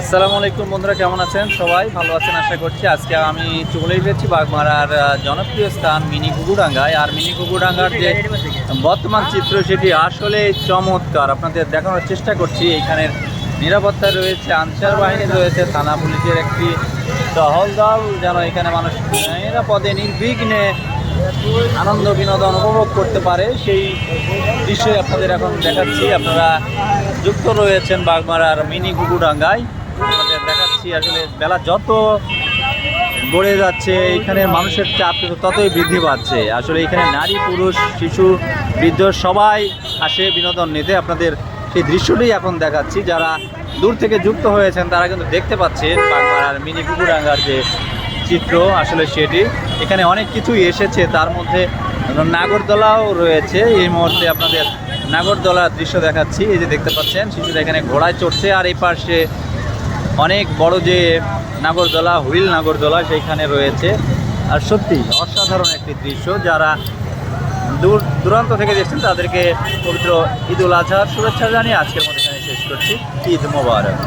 আসসালামু আলাইকুম বন্ধুরা কেমন আছেন? সবাই ভালো আছেন আশা করছি। আজকে আমি চলে এসেছি বাগমারার আহ, জনপ্রিয় স্থান মিনি কুকুডাঙ্গায় আর মিনি কুকুডাঙ্গার যে বর্তমান চিত্র সেটি আসলে চমৎকার। আপনাদের দেখানোর চেষ্টা করছি। এখানের নিরাপত্তা রয়েছে আনসার বাহিনী রয়েছে থানা পুলিশের একটি দল যেন এখানে মানুষ নিরাপদে নির্বিঘ্নে আনন্দ বিনোদন উপভোগ করতে পারে। সেই দৃশ্যই আপনাদের এখন দেখাচ্ছি। আপনারা যুক্ত রয়েছেন বাগমারার মিনি কুকুডাঙ্গায় দেখাচ্ছি আসলে বেলা যত গড়ে যাচ্ছে, এখানে মানুষের চাপ কিন্তু ততই বৃদ্ধি পাচ্ছে। আসলে এখানে নারী, পুরুষ, শিশু, বৃদ্ধ সবাই আসে বিনোদন নিতে। আপনাদের সেই দৃশ্যটি এখন দেখাচ্ছি। যারা দূর থেকে যুক্ত হয়েছেন, তারা কিন্তু দেখতে পাচ্ছেন বাগমারার মিনি কুকুডাঙ্গার যে চিত্র। আসলে সেটি এখানে অনেক কিছুই এসেছে। তার মধ্যে নাগরদোলাও রয়েছে। এই মুহূর্তে আপনাদের নাগরদোলার দৃশ্য দেখাচ্ছি। এই যে দেখতে পাচ্ছেন, শিশুরা এখানে ঘোড়ায় চড়ছে আর এই পাশে অনেক বড় যে নাগরদোলা, হুইল নাগরদোলা সেইখানে রয়েছে। আর সত্যি, অসাধারণ একটি দৃশ্য, যারা দূর, দূরান্ত থেকে দেখছেন, তাদেরকে পবিত্র ঈদ উল আজহার শুভেচ্ছা জানিয়ে আজকের মধ্যে এখানে শেষ করছি। ঈদ মোবারক।